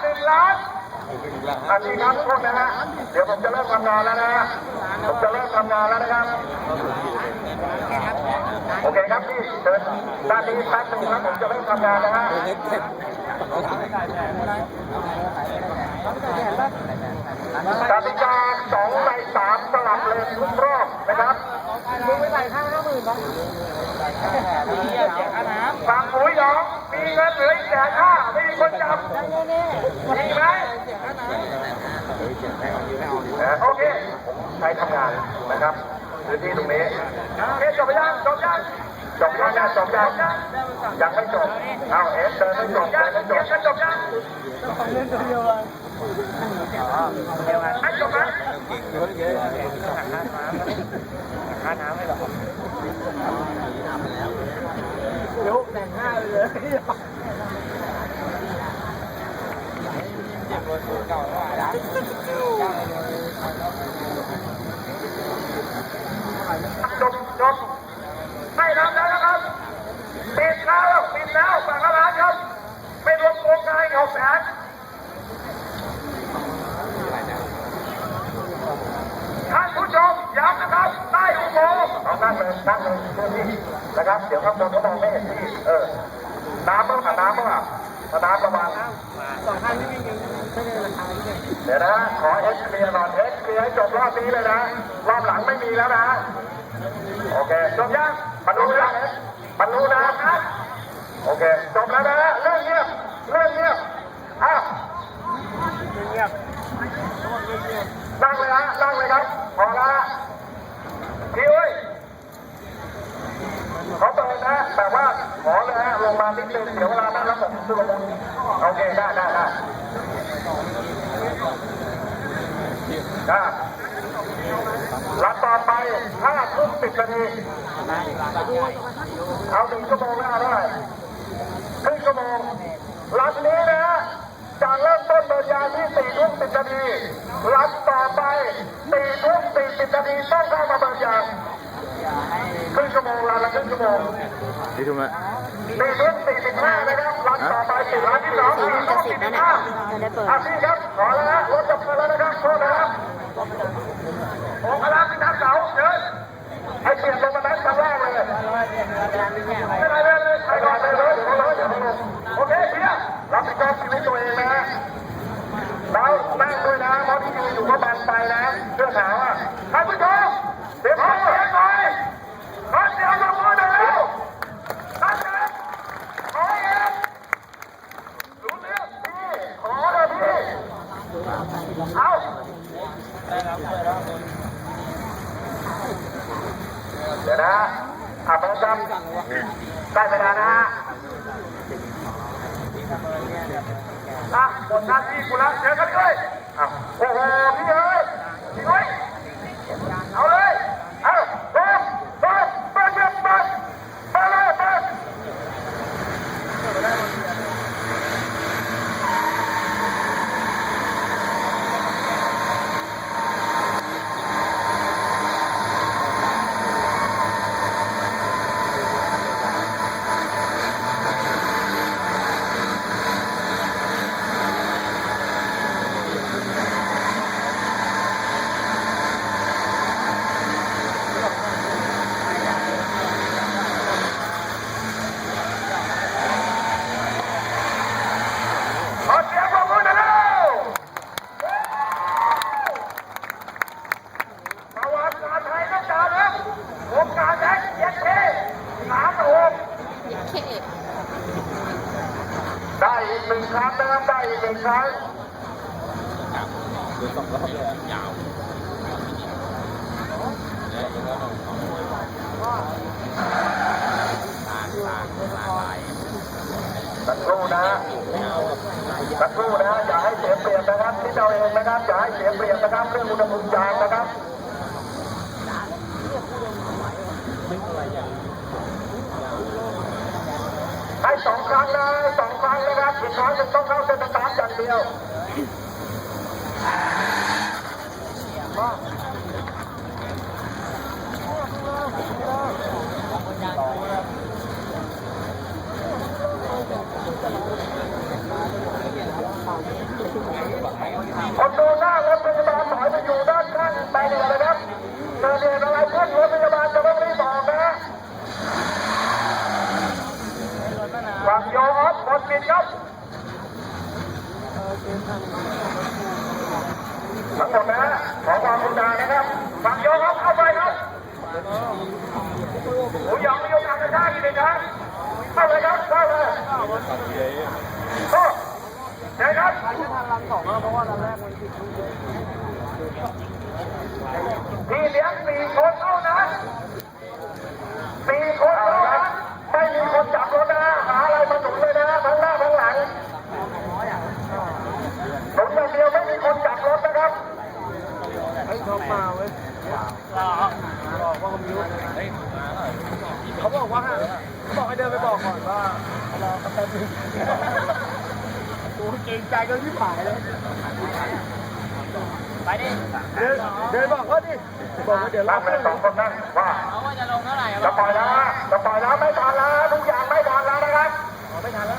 หนึ่งล้านอันนี้ครับทุกคนนะฮะ เดี๋ยวผมจะเริ่มทำงานแล้วนะฮะ ผมจะเริ่มทำงานแล้วนะครับ โอเคครับพี่เดินด้านนี้แป๊บนึงครับผมจะเริ่มทำงานนะฮะกติกาสองในสามสลับเลนทุกรอบนะครับมึงไปใส่ข้างห้าหมื่นนะฝั่งปุ๋ยหยอ งมีเงินเหลืออีกแสนห้าไม่มีคนจับมีไหมโอเคผมใช้ทำงานนะครับพื้นที่ตรงนี้เคจบไปยังจบยังจบยังจบยังยังไม่จบเอาเอฟเดินไม่จบเดินไม่จบจบยังให้จบไหม จบจบไม่ทำแล้วนะครับปิดแล้วปิดแล้วฝั่งละล้านครับ ไม่รวมโครงการหกแสนท่านผู้ชมย้ำนะครับใต้อุโมงค์เอานั่งเลยนั่งเลยเพื่อนพี่นะครับ เดี๋ยวข้างบนเขามองไม่เห็นพี่เออน้ำบ้างหาน้ำบ้างอะ ถ้าน้ำประมาณเดี๋ยวนะ ขอเอ็กเคลียร์หน่อยเอ็กเคลียร์ให้จบรอบนี้เลยนะ รอบหลังไม่มีแล้วนะ โอเค จบยังบรรลุนะบรรลุนะโอเคจบแล้วนะเรื่องเงียบเรื่องเงียบอ้าวเงียบนั่งเลยฮะนั่งเลยครับ พอละพี่เอ้ยเขาเปิดนะแต่ว่าขอเลยฮะล งมานิดนึงเดี๋ยวเวลานั่งแล้วผมดูลงโอเคได้ได้ได้ได้รับต่อไปห้าทุ่มสิบนาทีเอาหนึ่งชั่วโมงหน้าได้ครึ่งชั่วโมงรับนี้นะจะเริ่มต้นเดินยางที่สี่ทุ่มสิบนาทีรับต่อไปสี่ทุ่มสี่สิบนาทีต้องเข้ามาเบิกยางครึ่งชั่วโมงลาละครึ่งชั่วโมง นี่ถูกไหมสี่ทุ่มสี่สิบห้านะครับรับต่อไปสี่ร้านที่สองสี่ทุ่มสี่สิบห้าอะพี่ครับขอแล้วนะรถจะเปิดแล้วนะครับโทษนะครับโอ้พลังที่ทับเสาเชิญให้เปลี่ยนลงมานั้นครั้งแรกเลยไม่ไรเป็นไปก่อนเลยเลยเดี๋ยวเลยเดี๋ยวเลยโอเคเพียรับผิดชอบชีวิตตัวเองนะแล้วนั่งด้วยนะเพราะที่ยืนอยู่ก็บันไปนะเสื้อขาวอะท่านผู้ชมเดี๋ยวขอเสียงหน่อยขอเสียงยกมือหน่อยเร็วนั่นเองขอเองรู้เรื่องพี่ขอเลยพี่เอา เดี๋ยวนะอะประจำ ได้เวลานะฮะอะหมดหน้าที่กูแล้วเจอกันด้วยโอ้โหพี่เอ๋ ได้อีกหนึ่งครั้งสักครู่นะสักครู่นะอย่าให้เสียเปรียบนะครับที่เราเองนะครับอย่าให้เสียเปรียบนะครับเรื่องอุณหภูมิยางนะครับ ให้สองครั้งนะสองครั้งนะครับอีกครั้งจะต้องเข้าเซนตาร์ทอย่างเดียวมาโยออฟบนบินครับทั้งหมดนะขอความกรุณานะครับฝั่งโยออฟเข้าไปครับ หมูยองยกทางได้ยินไหมครับเข้าเลยครับเข้าเลยก็นะครับทางหลังสองเพราะว่าตอนแรกมันผิด งใจก็ยิ่งหายเลยไปดิเดินเดิบอกเขาดิบอกว่าเดี๋ยวเราตั้งเลยสองคนนั่งเขาว่าจะลงเท่าไหร่จะปล่อยแล้วจะปล่อยแล้วไม่ทันแล้วทุกอย่างไม่ทันแล้วนะครับไม่ทันแล้ว